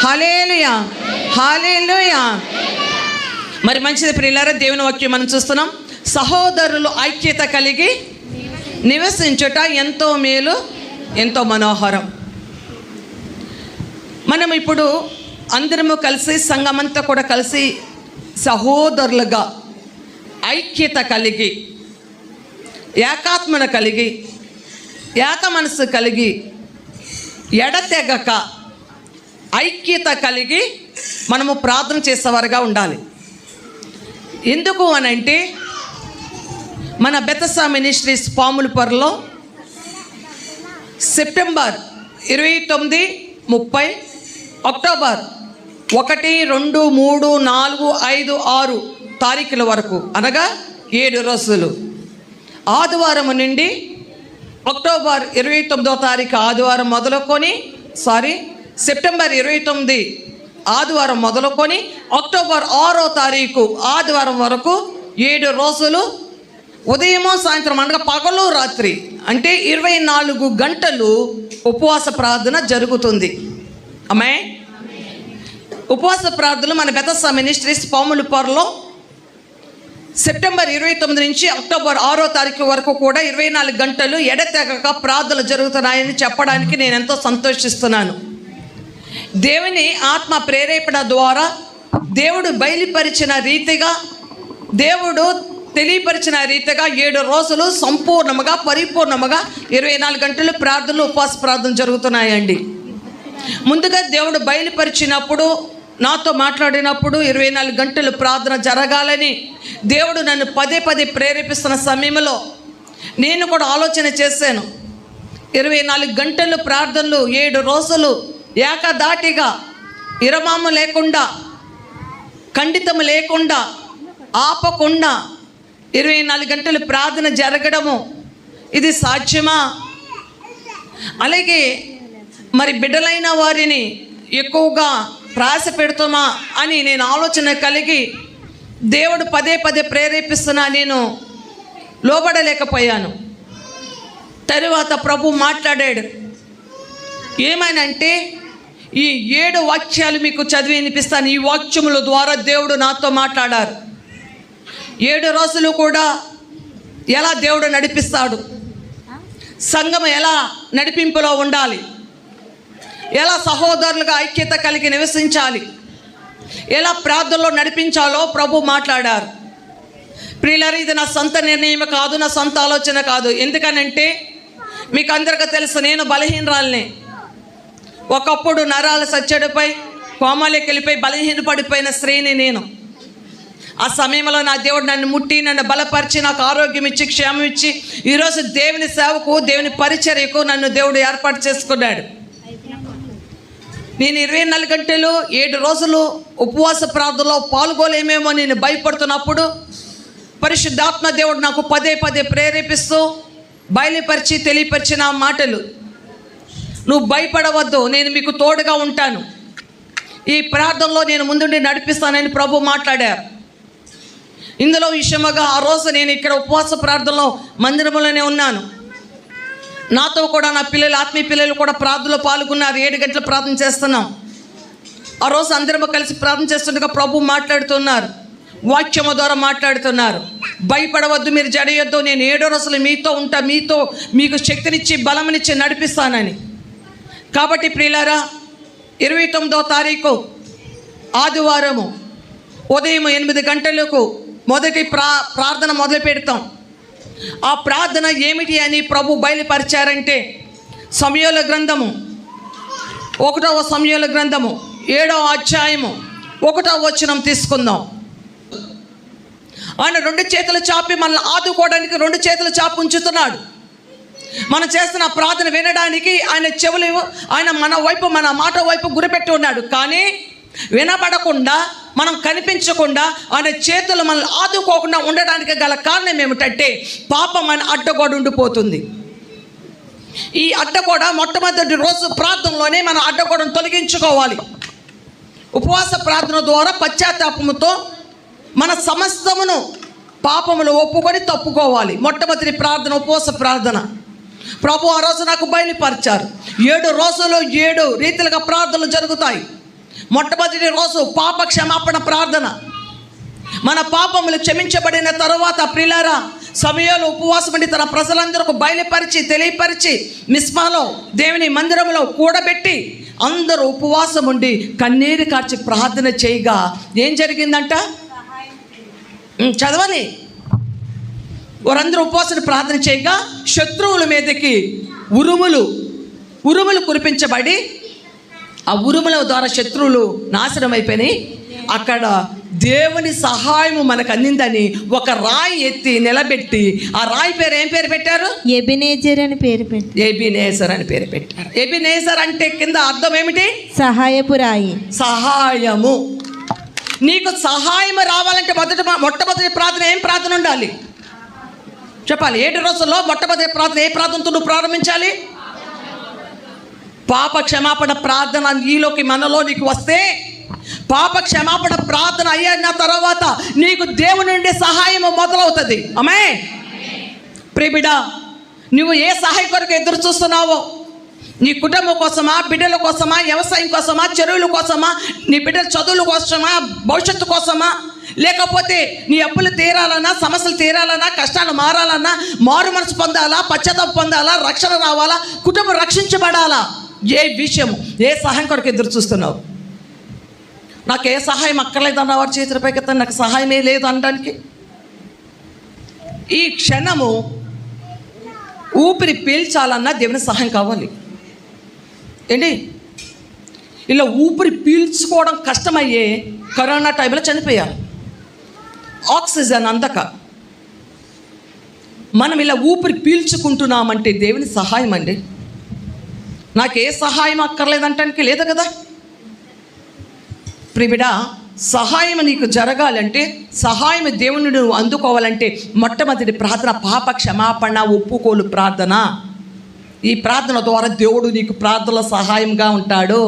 Hallelujah. Hallelujah. మరి మంచిది ప్రియులారా దేవుని వాక్యం మనం చూస్తున్నాం. సహోదరులు ఐక్యత కలిగి నివసించుట ఎంతో మేలు ఎంతో మనోహరం. మనం ఇప్పుడు అందరము కలిసి సంఘమంతా కూడా కలిసి సహోదరులుగా ఐక్యత కలిగి ఏకాత్మను కలిగి ఏక మనసు కలిగి ఎడతెగక ఐక్యత కలిగి మనము ప్రార్థన చేసేవారుగా ఉండాలి. ఎందుకు అని అంటే మన బెతసా మినిస్ట్రీస్ పాములపొరలో సెప్టెంబర్ ఇరవై తొమ్మిది ముప్పై అక్టోబర్ ఒకటి రెండు మూడు నాలుగు ఐదు ఆరు తారీఖుల వరకు అనగా ఏడు రోజులు. ఆదివారం నుండి అక్టోబర్ ఇరవై తొమ్మిదో తారీఖు ఆదివారం మొదలుకొని సారీ సెప్టెంబర్ ఇరవై తొమ్మిది ఆదివారం మొదలుకొని అక్టోబర్ ఆరో తారీఖు ఆదివారం వరకు ఏడు రోజులు ఉదయము సాయంత్రం అనగా పగలు రాత్రి అంటే ఇరవై నాలుగు గంటలు ఉపవాస ప్రార్థన జరుగుతుంది. అమ్మాయి ఉపవాస ప్రార్థనలు మన బెతస మినిస్ట్రీస్ పాములపొరలో సెప్టెంబర్ ఇరవై తొమ్మిది నుంచి అక్టోబర్ ఆరో తారీఖు వరకు కూడా ఇరవై నాలుగు గంటలు ఎడతెగక ప్రార్థనలు జరుగుతున్నాయని చెప్పడానికి నేను ఎంతో సంతోషిస్తున్నాను. దేవుని ఆత్మ ప్రేరేపణ ద్వారా దేవుడు బయలుపరిచిన రీతిగా దేవుడు తెలియపరిచిన రీతిగా ఏడు రోజులు సంపూర్ణముగా పరిపూర్ణముగా ఇరవై నాలుగు గంటలు ప్రార్థనలు ఉపవాస ప్రార్థన జరుగుతున్నాయండి. ముందుగా దేవుడు బయలుపరిచినప్పుడు నాతో మాట్లాడినప్పుడు ఇరవై నాలుగు గంటలు ప్రార్థన జరగాలని దేవుడు నన్ను పదే పదే ప్రేరేపిస్తున్న సమయంలో నేను కూడా ఆలోచన చేశాను. ఇరవై నాలుగు గంటలు ప్రార్థనలు ఏడు రోజులు ఏకదాటిగా ఇరమాము లేకుండా ఖండితము లేకుండా ఆపకుండా ఇరవై నాలుగు గంటలు ప్రార్థన జరగడము ఇది సాధ్యమా? అలాగే మరి బిడ్డలైన వారిని ఎక్కువగా ప్రాస పెడుతామా అని నేను ఆలోచన కలిగి దేవుడు పదే పదే ప్రేరేపిస్తున్నా నేను లోబడలేకపోయాను. తరువాత ప్రభు మాట్లాడాడు ఏమైనా అంటే ఈ ఏడు వాక్యాలు మీకు చదివి వినిపిస్తాను. ఈ వాక్యముల ద్వారా దేవుడు నాతో మాట్లాడారు. ఏడు రోజులు కూడా ఎలా దేవుడు నడిపిస్తాడు? సంఘం ఎలా నడిపింపులో ఉండాలి? ఎలా సహోదరులుగా ఐక్యత కలిగి నివసించాలి? ఎలా ప్రార్థనలో నడిపించాలో ప్రభు మాట్లాడారు. ప్రియులారు ఇది నా సొంత నిర్ణయం కాదు నా సొంత ఆలోచన కాదు. ఎందుకనంటే మీకు అందరికీ తెలుసు నేను బలహీనరాల్ని. ఒకప్పుడు నరాల సచ్చడిపై కోమాలకి వెళ్ళిపోయి బలహీన పడిపోయిన స్త్రీని నేను. ఆ సమయంలో నా దేవుడు నన్ను ముట్టి నన్ను బలపరిచి నాకు ఆరోగ్యం ఇచ్చి క్షేమం ఇచ్చి ఈరోజు దేవుని సేవకు దేవుని పరిచర్యకు నన్ను దేవుడు ఏర్పాటు చేసుకున్నాడు. నేను ఇరవై నాలుగు గంటలు ఏడు రోజులు ఉపవాస ప్రార్థనలో పాల్గొలేమేమో నేను భయపడుతున్నప్పుడు పరిశుద్ధాత్మ దేవుడు నాకు పదే పదే ప్రేరేపిస్తూ బయలుపరిచి తెలియపరిచిన మాటలు. నువ్వు భయపడవద్దు నేను మీకు తోడుగా ఉంటాను. ఈ ప్రార్థనలో నేను ముందుండి నడిపిస్తానని ప్రభు మాట్లాడారు. ఇందులో విషయముగా ఆ రోజు నేను ఇక్కడ ఉపవాస ప్రార్థనలో మందిరంలోనే ఉన్నాను. నాతో కూడా నా పిల్లలు ఆత్మీయ పిల్లలు కూడా ప్రార్థనలో పాల్గొన్నారు. ఏడు గంటలు ప్రార్థన చేస్తున్నాం. ఆ రోజు అందరం కలిసి ప్రార్థన చేస్తుండగా ప్రభు మాట్లాడుతున్నారు. వాక్యము ద్వారా మాట్లాడుతున్నారు. భయపడవద్దు మీరు జడయొద్దు నేను ఏడో రోజులు మీతో ఉంటా మీతో మీకు శక్తినిచ్చి బలమునిచ్చి నడిపిస్తానని. కాబట్టి ప్రియులారా ఇరవై తొమ్మిదో తారీఖు ఆదివారము ఉదయం ఎనిమిది గంటలకు మొదటి ప్రా ప్రార్థన మొదలు పెడతాం. ఆ ప్రార్థన ఏమిటి అని ప్రభు బయలుపరిచారంటే సమయోల గ్రంథము ఒకటవ సమయోల గ్రంథము ఏడవ అధ్యాయము ఒకటవ వచనం తీసుకుందాం. ఆయన రెండు చేతులు చాపి మనల్ని ఆదుకోవడానికి రెండు చేతులు చాపి ఉంచుతున్నాడు. మనం చేస్తున్న ప్రార్థన వినడానికి ఆయన చెవులు ఆయన మన వైపు మన మాట వైపు గురిపెట్టి ఉన్నాడు. కానీ వినబడకుండా మనం కనిపించకుండా ఆయన చేతులు మనల్ని ఆదుకోకుండా ఉండడానికి గల కారణం ఏమిటంటే పాపం అని అడ్డగోడ ఉండిపోతుంది. ఈ అడ్డగోడ మొట్టమొదటి రోజు ప్రార్థనలోనే మనం అడ్డగోడను తొలగించుకోవాలి. ఉపవాస ప్రార్థన ద్వారా పశ్చాత్తాపముతో మన సమస్తమును పాపములు ఒప్పుకొని తప్పుకోవాలి. మొట్టమొదటి ప్రార్థన ఉపవాస ప్రార్థన. ప్రభు ఆ రోజు నాకు బయలుపరిచారు. ఏడు రోజులు ఏడు రీతిలుగా ప్రార్థనలు జరుగుతాయి. మొట్టమొదటి రోజు పాప క్షమాపణ ప్రార్థన. మన పాపములు క్షమించబడిన తరువాత ప్రిలారా సమయంలో ఉపవాసం ఉండి తన ప్రజలందరకు బయలుపరిచి తెలియపరిచి మిస్మాలో దేవుని మందిరంలో కూడబెట్టి అందరూ ఉపవాసం ఉండి కన్నీరు కార్చి ప్రార్థన చేయగా ఏం జరిగిందంట? ఉం, చదవాలి వారందరూ ఉపవాసం ప్రార్థన చేయగా శత్రువుల మీదకి ఉరుములు ఉరుములు కురిపించబడి ఆ ఉరుముల ద్వారా శత్రువులు నాశనం అయిపోయినాయి. అక్కడ దేవుని సహాయము మనకు అందిందని ఒక రాయి ఎత్తి నిలబెట్టి ఆ రాయి పేరు ఏం పేరు పెట్టారు? ఎబినేజర్ అని పేరు పెట్టి. ఎబినేసర్ అని పేరు పెట్టారు. ఎబినేసర్ అంటే కింద అర్థం ఏమిటి? సహాయపు రాయి. సహాయము. నీకు సహాయం రావాలంటే మొదట మొట్టమొదటి ప్రార్థన ఏం ప్రార్థన ఉండాలి? చెప్పాలి. ఏడు రోజుల్లో మొట్టమొదటి ప్రార్థన ఏ ప్రార్థనతో నువ్వు ప్రారంభించాలి? పాప క్షమాపణ ప్రార్థన నీలోకి మనలో నీకు వస్తే పాప క్షమాపణ ప్రార్థన అయిన తర్వాత నీకు దేవుని నుండి సహాయం మొదలవుతుంది. అమ్మే ప్రిబిడ నువ్వు ఏ సహాయ కొరకు ఎదురు చూస్తున్నావో నీ కుటుంబం కోసమా బిడ్డల కోసమా వ్యవసాయం కోసమా చెరువుల కోసమా నీ బిడ్డల చదువుల కోసమా భవిష్యత్తు కోసమా? లేకపోతే నీ అప్పులు తీరాలన్నా సమస్యలు తీరాలన్నా కష్టాలు మారాలన్నా మారు మనసు పొందాలా పశ్చాత్తాపం పొందాలా రక్షణ రావాలా కుటుంబం రక్షించబడాలా? ఏ విషయం ఏ సహాయం కొరకు ఎదురు చూస్తున్నావు? నాకు ఏ సహాయం అక్కర్లేదన్న వారి చేతుల పైకి నాకు సహాయమే లేదు అనడానికి? ఈ క్షణము ఊపిరి పీల్చాలన్నా దేవుని సహాయం కావాలి. ఏంటి? ఇలా ఊపిరి పీల్చుకోవడం కష్టమయ్యే కరోనా టైంలో చనిపోయారు. ఆక్సిజన్ అందక. మనం ఇలా ఊపిరి పీల్చుకుంటున్నామంటే దేవుని సహాయం అండి. నాకు ఏ సహాయం అక్కర్లేదంటానికి లేదు కదా? ప్రిబిడ సహాయం నీకు జరగాలంటే సహాయం దేవుని నువ్వు అందుకోవాలంటే మొట్టమొదటి ప్రార్థన పాప క్షమాపణ ఒప్పుకోలు ప్రార్థన. ఈ ప్రార్థన ద్వారా దేవుడు నీకు ప్రార్థనలో సహాయంగా ఉంటాడు.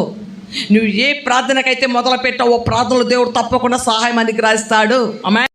నువ్వు ఏ ప్రార్థనకైతే మొదలు పెట్టావో ప్రార్థనలో దేవుడు తప్పకుండా సహాయం అనుగ్రహిస్తాడు అమ్మాయి